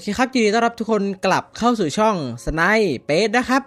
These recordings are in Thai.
เคครับยินดีต้อนรับทุกคนกลับเข้าสู่ช่องสไนเปสนะครับ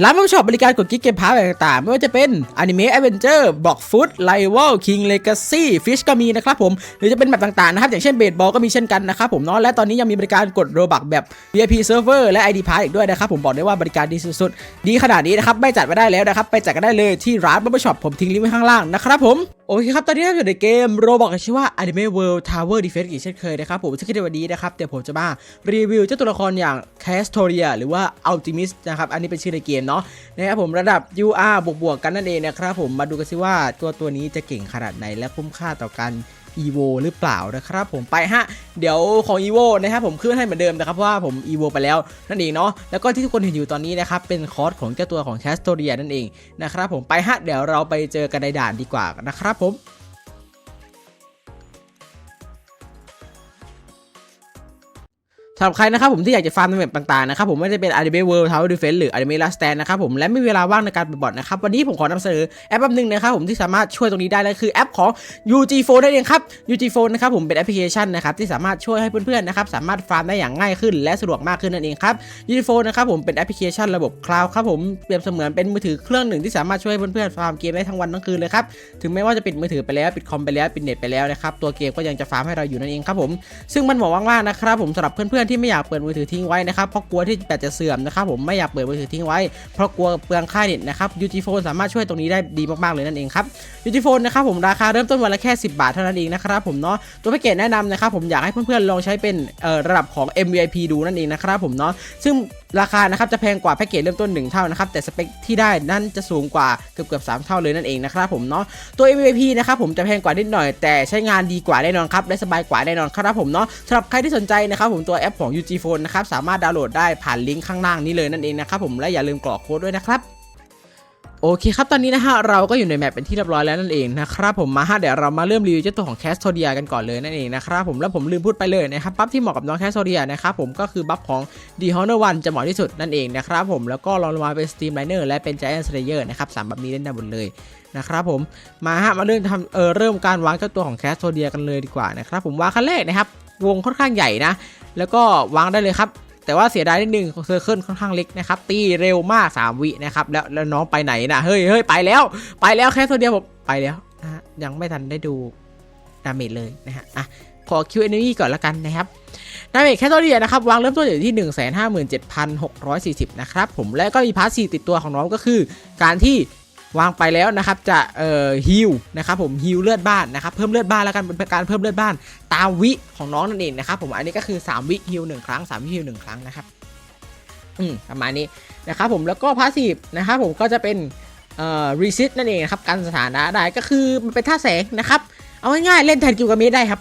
ร้านเว็บช็อปบริการกดกิ๊กเกมพาร์ทต่างๆ ไม่ว่าจะเป็นอนิเมะแอเวนเจอร์บอกฟุตไลวอลคิงเลกาซี่ฟิชก็มีนะครับผม หรือจะเป็นแบบต่างๆนะครับ อย่างเช่นเบสบอลก็มีเช่นกันนะครับผมเนาะและตอนนี้ยังมีบริการกดโรบักแบบ VIP Server และ ID p a s s อีกด้วยนะครับ ผมบอกได้ว่าบริการดีสุดๆ ดีขนาดนี้นะครับ ไม่จัดไม่ได้แล้วนะครับ ไปจัดกันได้เลยที่ร้านเว็บช็อปผมทิ้งลิงก์ไว้ข้างล่างนะครับผมโอเคครับ ตอนนี้เราอยู่ในเกมโรบอกชื่อว่า Anime World Tower Defense อีกเช่นเคยนะครับผมซึ่งในวันนี้นะครับเดี๋ยวผมจะมารีวิวเจ้าตัวละครอย่าง Castoria หรือว่า Ultimist นะครับอันนี้เป็นชื่อในเกมเนาะนะครับผมระดับ UR บวกบวกกันนั่นเองนะครับผมมาดูกันซิว่าตัวตัวนี้จะเก่งขนาดไหนและคุ้มค่าต่อการ EVO หรือเปล่านะครับผมไปฮะ เดี๋ยวของ EVO นะครับผมขึ้นให้เหมือนเดิมนะครับเพราะว่าผม EVO ไปแล้วนั่นเองเนาะแล้วก็ที่ทุกคนเห็นอยู่ตอนนี้นะครับเป็นคอร์สของเจ้าตัวของ Castoria นั่นเองนะครับผมไปฮะเดี๋ยวเราไปเจอกันในด่านดีกว่านะครับผม สำหรับใครนะครับผมที่อยากจะฟาร์มในแบบต่างๆนะครับผมไม่ว่าจะเป็น Anime World Tower Defense หรือ Anime Last Stand นะครับผมและไม่มีเวลาว่างในการไปบัตินะครับวันนี้ผมขอนำเสนอแอปแอปหนึ่งนะครับผมที่สามารถช่วยตรงนี้ได้นั่นคือแอปของ UG Phone นั่นเองครับ UG Phone นะครับผมเป็นแอปพลิเคชันนะครับที่สามารถช่วยให้เพื่อนๆนะครับสามารถฟาร์มได้อย่างง่ายขึ้น และสะดวกมากขึ้นนั่นเองครับ UG Phone นะครับผมเป็นแอปพลิเคชันระบบคลาวด์ครับผมเปรียบเสมือนเป็นมือถือเครื่องหนึ่งที่สามารถช่วยให้เพื่อนๆฟาร์มเกมได้ทั้งวันทั้งคืนเลยครับถึงแม้ว่าจะปิดมือถือไปแล้วปิดคอมไปแล้วปิดเน็ตไปแล้วนะครับตัวเกมก็ยังจะฟาร์มให้เราอยู่นั่นเองครับผมซึ่งมันเหมาะมากๆนะครับผมสำหรับเพื่อนๆที่ไม่อยากเปิดมือถือทิ้งไว้นะครับเพราะกลัวที่แบตจะเสื่อมนะครับผมไม่อยากเปิดมือถือทิ้งไว้เพราะกลัวเปลืองค่าเน็ตนะครับยูจีโฟนสามารถช่วยตรงนี้ได้ดีมากๆเลยนั่นเองครับยูจีโฟนนะครับผมราคาเริ่มต้นวันละแค่ 10 บาทเท่านั้นเองนะครับผมเนาะตัวแพ็กเกจแนะนำนะครับผมอยากให้เพื่อนๆลองใช้เป็นระดับของ M V I P ดูนั่นเองนะครับผมเนาะซึ่ง ราคานะครับจะแพงกว่าแพ็กเกจเริ่มต้น 1 เท่านะครับแต่สเปคที่ได้นั่นจะสูงกว่าเกือบเกือบสเท่าเลยนั่นเองนะครับผมเนาะตัว MVP นะครับผมจะแพงกว่านิดหน่อย แต่ใช้งานดีกว่าแน่นอนครับและสบายกว่าแน่นอนครับผมเนาะสำหรับใครที่สนใจนะครับผมตัวแอปของ UG Phone นะครับสามารถดาวน์โหลดได้ผ่านลิงก์ข้างล่างนี้เลยนั่นเองนะครับผมและอย่าลืมกรอกโค้ดด้วยนะครับ โอเคครับ ตอนนี้นะฮะเราก็อยู่ในแมปเป็นที่เรียบร้อยแล้วนั่นเองนะครับผมมาฮะเดี๋ยวเรามาเริ่มรีวิวเจ้าตัวของแคสโทเดียกันก่อนเลยนั่นเองนะครับผมแล้วผมลืมพูดไปเลยนะครับบัฟที่เหมาะกับน้องแคสโทเดียนะครับผมก็คือบัฟของ d h o n o r 1จะเหมาะที่สุดนั่นเองนะครับผมแล้วก็ลองลงมาเป็น Steam Liner และเป็น Giant Slayer นะครับสามบัฟนี้เล่นได้หมดเลยนะครับผมมาฮะมาเริ่มทำเออเริ่มการวางเจ้าตัวของแคสโทเดียกันเลยดีกว่านะครับผมวางขั้นแรกนะครับวงค่อนข้างใหญ่นะแล้วก็วางได้เลยครับ แต่ว่าเสียดายนิดนึงเซอร์เคิลค่อนข้างเล็กนะครับ ตีเร็วมาก 3 วินะครับ แล้วแล้วน้องไปไหนนะเฮ้ยเฮ้ยไปแล้ว ไปแล้วแค่ตัวเดียวผมไปแล้วนะฮะยังไม่ทันได้ดูดาเมจเลยนะฮะอะขอคิวเอเนอรี่ก่อนละกันนะครับดาเมจแค่ตัวเดียวนะครับ วางเริ่มต้นอยู่ที่ 1 5 7 6 4 0 นะครับผมและก็มีพาสซีฟติดตัวของน้องก็คือ การที่ วางไปแล้วนะครับจะเอ่อฮิลนะครับผมฮิลเลือดบ้านนะครับเพิ่มเลือดบ้านแล้วกันเป็นการเพิ่มเลือดบ้านตามวิของน้องนั่นเองนะครับผมอันนี้ก็คือ 3 วิฮิลหนึ่งครั้ง3วิฮิลหนึ่งครั้งนะครับอืมประมาณนี้นะครับผมแล้วก็พาสซีฟนะครับผมก็จะเป็นเอ่อรีซิตนั่นเองนะครับกันสถานะได้ก็คือมันเป็นท่าแสงนะครับเอาง่ายๆเล่นแทนกิลกาเมสได้ครับ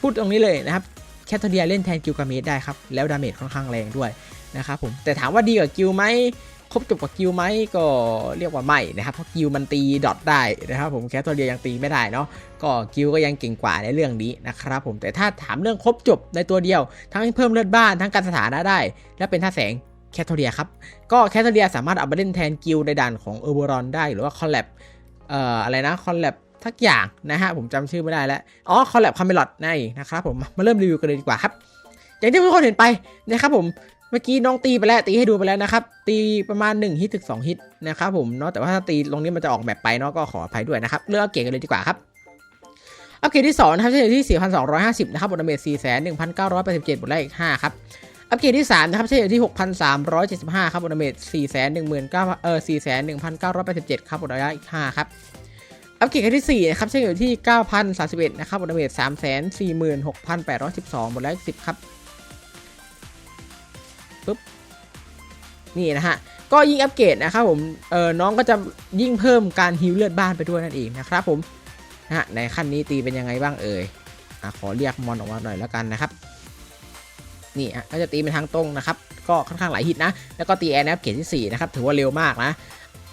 พูดตรงนี้เลยนะครับแคทเทอเรียเล่นแทนกิลกาเมสได้ครับแล้วดาเมจค่อนข้างแรงด้วยนะครับผมแต่ถามว่าดีกว่ากิลไหม ครบจบกับกิลไหมก็เรียกว่าไม่นะครับเพราะกิลมันตีดอทได้นะครับผมแคทเทอเรียยังตีไม่ได้เนาะก็กิลก็ยังเก่งกว่าในเรื่องนี้นะครับผมแต่ถ้าถามเรื่องครบจบในตัวเดียว ทั้งเพิ่มเลือดบ้านทั้งการสถานะได้ และเป็นท่าแสงแคทเทอเรียครับก็แคทเทอเรียสามารถเอามาเล่นแทนกิลในด่านของเออร์บรอนได้หรือว่าคอลแลบเอ่ออะไรนะคอลแลบทักอย่างนะฮะผมจำชื่อไม่ได้แล้วอ๋อคอลแลบคาเมลอดนั่นนะครับผมมาเริ่มรีวิวกันเลยดีกว่าครับอย่างที่ทุกคนเห็นไปนะครับผม เมื่อกี้น้องตีไปแล้วตีให้ดูไปแล้วนะครับ ตีประมาณ1ฮิตถึง2ฮิตนะครับผมเนาะแต่ว่าถ้าตีตรงนี้มันจะออกแบบไปเนาะก็ขออภัยด้วยนะครับเลือกอัปเกรดกันเลยดีกว่าครับอัปเกรดที่2นะครับใช้อยู่ที่ 4,250 นะครับบนดาเมจ4,1987บวกได้อีก5ครับอัปเกรดที่3นะครับใช้อยู่ที่ 6,375 ครับบนดาเมจ4,19เอ่อ4,1987 ครับบวกได้อีก5ครับอัปเกรดที่4นะครับใช้อยู่ที่ 9,031 นะครับบนดาเมจ3,46,812บวกได้อีก10ครับ ปึ๊บนี่นะฮะก็ยิ่งอัปเกรดนะครับผมเออน้องก็จะยิ่งเพิ่มการฮิวเลือดบ้านไปด้วยนั่นเองนะครับผมนะฮะในขั้นนี้ตีเป็นยังไงบ้างเอ่ยอขอเรียกมอนออกมาหน่อยแล้วกันนะครับ นี่อะก็จะตีเป็นทางตรงนะครับ ก็ค่อนข้างหลายฮิตนะ แล้วก็ตีแอนอัปเกรดที่4นะครับถือว่าเร็วมากนะ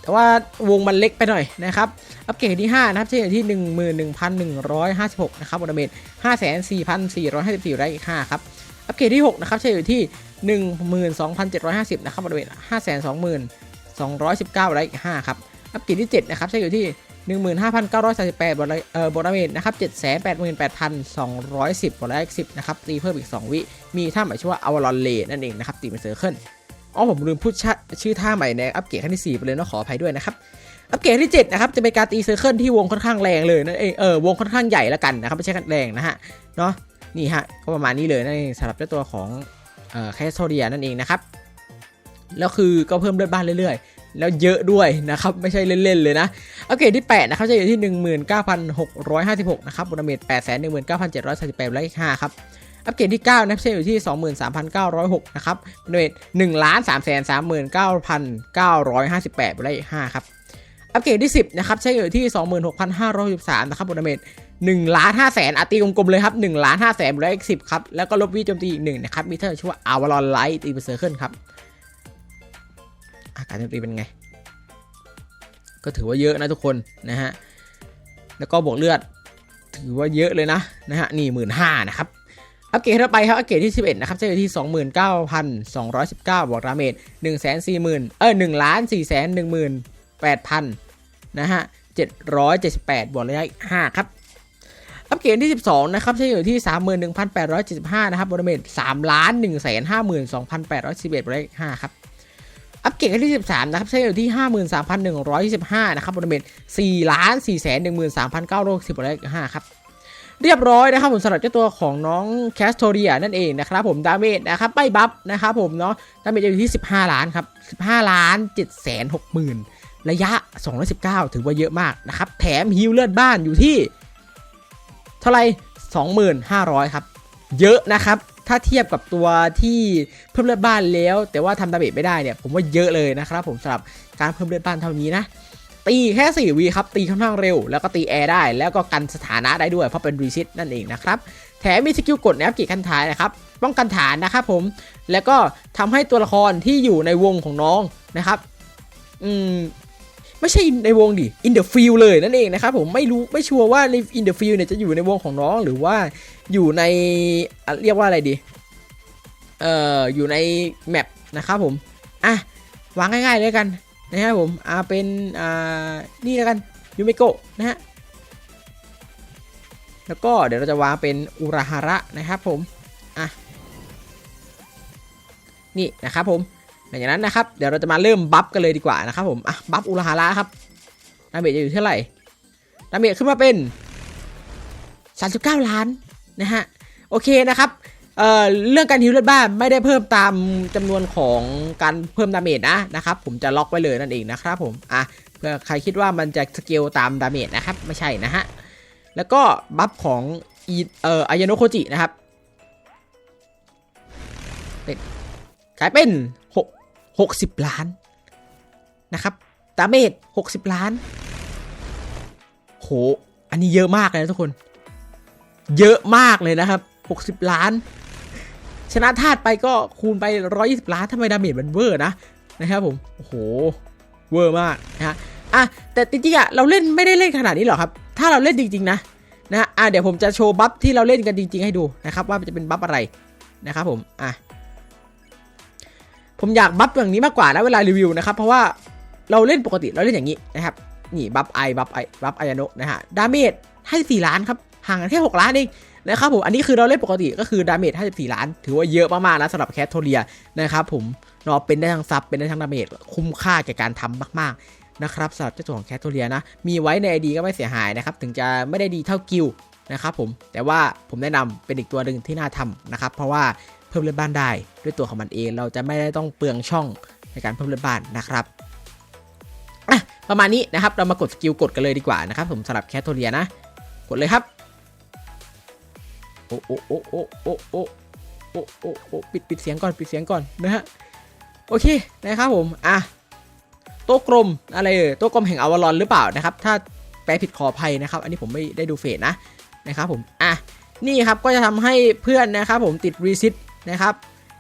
แต่ว่าวงมันเล็กไปหน่อยนะครับ อัปเกรดที่ 5 นะครับที่อยู่ที่ 11,156 นะครับบนดาเมจ54,454ได้อีก5ครับ อัปเกรดที่ 6 นะครับใช้อยู่ที่ 12,750 นะครับบริเวณ522,219ได้อีก5ครับ อัปเกรดที่ 7 นะครับใช้อยู่ที่ 15,938บอลเอ่อบอลเมจนะครับ788,210บอลแรก10 นะครับ ตีเพิ่มอีก 2 วิ มีท่าใหมายชื่อว่าอวารอนเลนั่นเองนะครับ ตีเป็นเซอร์เคิลอ๋อผมลืมพูดช,ชื่อท่าใหม่ในอัปเกรดขั้นที่ 4 ไปเลยนะขออภัยด้วยนะครับอัปเกรดที่ 7 นะครับ จะเป็นการตีเซอร์เคิลที่วงค่อนข้างแรงเลยนั่นเองเออวงค่อนข้างใหญ่ล้วกันนะครับไม่ใช่แรงนะฮะเนาะนี่ฮะก็ประมาณนี้เลยนั่นเองสำหรับเจ้าตัวของ แคสโซเดียนั่นเองนะครับ แล้วคือก็เพิ่มเลือดบ้านเรื่อยๆ แล้วเยอะด้วยนะครับ ไม่ใช่เล่นๆเลยนะ โอเกรดที่ 8 นะครับ จะอยู่ที่ 19,656 นะครับบูนเมต819,738และอีก5ครับอัปเกรดที่ 9 นะครับจะอยู่ที่ 23,906 นะครับบูนเมต1,339,958และอีก5ครับ อัปเกรดที่ 10 นะครับ ใช้อยู่ที่ 26,563นะครับบูนาเมต1ล้าน5แสนอาตีกลมๆเลยครับ1ล้าน5แสนและอีก10 ครับ แล้วก็ลบวิโจมตีอีกหนึ่งนะครับ มีเทอร์ชื่อว่าอาวารอนไลท์ตีเป็นเซอร์เคิลครับ อาการโจมตีเป็นไง ก็ถือว่าเยอะนะทุกคนนะฮะ แล้วก็บวกเลือด ถือว่าเยอะเลยนะนะฮะ นี่หมื่นห้านะครับ อัปเกรดต่อไปครับ อัปเกรดที่ 11 นะครับจะอยู่ที่ 29,219บวกดาเมจ140,000 เออ1ล้าน4 1 8,000 นะฮะ 778 บวกระยะอีก 5 ครับ อัปเกรดที่ 12 นะครับจะอยู่ที่ 31,875 นะครับบวกดาเมจ3ล้าน152,811บวกระยะอีก 5 ครับอัปเกรดที่ 13 นะครับใช้อยู่ที่ 53,125 นะครับบนเมต4ล้าน4 1 3 9 6 0บาท5ครับเรียบร้อยนะครับผมสำหรับเจ้าตัวของน้องแคสโทเรียนั่นเองนะครับผมดาเมจนะครับไม่บัฟนะครับผมเนาะดาเมจจะอยู่ที่ 15 ล้านครับ 15 ล้าน7 6 0 0 0 ระยะ 219 ถือว่าเยอะมากนะครับ แถมฮิวเลือดบ้านอยู่ที่ เท่าไหร่2,500 ครับ เยอะนะครับ ถ้าเทียบกับตัวที่เพิ่มเลือดบ้านแล้ว แต่ว่าทำดาเมจไม่ได้เนี่ย ผมว่าเยอะเลยนะครับ ผมสำหรับการเพิ่มเลือดบ้านเท่านี้นะ ตีแค่4วีครับ ตีค่อนข้างเร็ว แล้วก็ตีแอร์ได้ แล้วก็กันสถานะได้ด้วย เพราะเป็นรีซิตนั่นเองนะครับ แถมมีสกิลกดในอัพเกรดขั้นท้ายนะครับ ป้องกันฐานนะครับผม แล้วก็ทำให้ตัวละครที่อยู่ในวงของน้องนะครับ อืม ไม่ใช่ในวงดิ in the field เลยนั่นเองนะครับผมไม่รู้ไม่ชัวร์ว่าใน in the field เนี่ยจะอยู่ในวงของน้องหรือว่าอยู่ในเรียกว่าอะไรดี เอ่ออยู่ในแมปนะครับผมอะวางง่ายๆเลยกันนะครับผมอ่าเป็นอ่านี่แล้วกันยูเมโกะนะฮะแล้วก็เดี๋ยวเราจะวางเป็นอุราฮาระนะครับผมอะนี่นะครับผม หลังจากนั้นนะครับเดี๋ยวเราจะมาเริ่มบัฟกันเลยดีกว่านะครับผมอะบัฟอุราฮาระครับดาเมจจะอยู่เท่าไหร่ดาเมจขึ้นมาเป็น39 ล้านนะฮะโอเคนะครับเอ่อเรื่องการฮิวเลือดบ้านไม่ได้เพิ่มตามจำนวนของการเพิ่มดาเมจนะนะครับผมจะล็อกไว้เลยนั่นเองนะครับผมอะเพื่อใครคิดว่ามันจะสเกลตามดาเมจนะครับไม่ใช่นะฮะแล้วก็บัฟของอีเอ่ออายโนโคจินะครับกลายเป็น หกสิบล้านนะครับดาเมจหกสิบล้าน โห อันนี้เยอะมากเลยนะทุกคน เยอะมากเลยนะครับ 60 ล้าน ชนะธาตุไปก็คูณไป 120 ล้านทำไมดาเมจมันเวอร์นะนะครับผม โอ้โห เวอร์มากนะฮะอะแต่จริงๆอะเราเล่นไม่ได้เล่นขนาดนี้หรอกครับ ถ้าเราเล่นจริง ๆ นะนะฮะอะเดี๋ยวผมจะโชว์บัฟที่เราเล่นกันจริง ๆ ให้ดูนะครับ ว่ามันจะเป็นบัฟอะไรนะครับผม อะ ผมอยากบัฟอย่างนี้มากกว่านะเวลารีวิวนะครับเพราะว่าเราเล่นปกติเราเล่นอย่างนี้นะครับนี่บัฟไอบัฟไอบัฟไอโนะนะฮะดาเมจให้4ล้านครับห่างกันแค่6ล้านเองนะครับผมอันนี้คือเราเล่นปกติก็คือดาเมจ54 ล้าน ถือว่าเยอะมากๆนะสำหรับแคทโทเรียนะครับผมเนาะเป็นได้ทั้งซับเป็นได้ทั้งดาเมจคุ้มค่าแก่การทำมากๆนะครับสำหรับเจ้าตัวของแคทโทเรียนะมีไว้ใน ID ก็ไม่เสียหายนะครับถึงจะไม่ได้ดีเท่ากิลนะครับผมแต่ว่าผมแนะนำเป็นอีกตัวหนึ่งที่น่าทำนะครับเพราะว่า พิ่มเลือดบ้านได้ ด้วยตัวของมันเอง เราจะไม่ได้ต้องเปลืองช่องในการเพิ่มเลือดบ้านนะครับอะประมาณนี้นะครับ เรามากดสกิลกดกันเลยดีกว่านะครับ ผมสำหรับแคทโทเรียนะ กดเลยครับ โอ้โอ้โอ้โอ้โอ้โอ้โอ้โอ้โอ้ปิดปิดเสียงก่อนปิดเสียงก่อนนะฮะ โอเคนะครับผม อะโต๊ะกลมอะไรเอ่ยโต๊ะกลมแห่งอวารอนหรือเปล่านะครับ ถ้าแปลผิดขออภัยนะครับ อันนี้ผมไม่ได้ดูเฟซนะนะครับผม อะ นี่ครับก็จะทำให้เพื่อนนะครับผมติดรีซิต นะครับ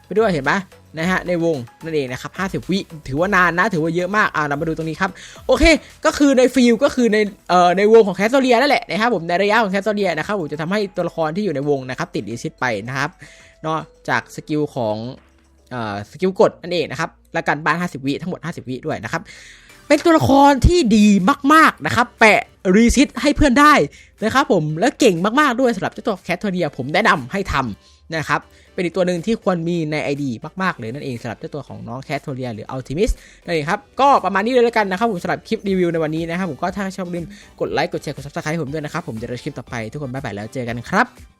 ไปด้วยเห็นไหมนะฮะในวงนั่นเองนะครับ 50 วิถือว่านานนะ ถือว่าเยอะมาก อ่าเรามาดูตรงนี้ครับ โอเค ก็คือในฟิลก็คือในเอ่อในวงของแคสโซเลียนั่นแหละนะครับผมในระยะของแคสโซเลียนะครับผมจะทำให้ตัวละครที่อยู่ในวงนะครับติดรีซิตไปนะครับเนาะจากสกิลของเอ่อสกิลกดนั่นเองนะครับและการบ้าน 50 วิทั้งหมด 50 วิด้วยนะครับ เป็นตัวละครที่ดีมาก ๆ นะครับ แปะรีซิตให้เพื่อนได้นะครับผมแล้วเก่งมาก ๆ ด้วยสำหรับเจ้าตัวแคทเทอเรียผมแนะนำให้ทำนะครับ เป็นอีกตัวหนึ่งที่ควรมีใน ID มาก ๆ เลยนั่นเองสำหรับเจ้าตัวของน้องแคทเทอเรียหรืออัลติมิสนั่นเองครับ ก็ประมาณนี้เลยแล้วกันนะครับผมสำหรับคลิปรีวิวในวันนี้นะครับผมก็ถ้าชอบลืมกดไลค์กดแชร์กดซับสไครต์ผมด้วยนะครับผมจะได้คลิปต่อไปทุกคนบ๊ายบายแล้วเจอกันครับ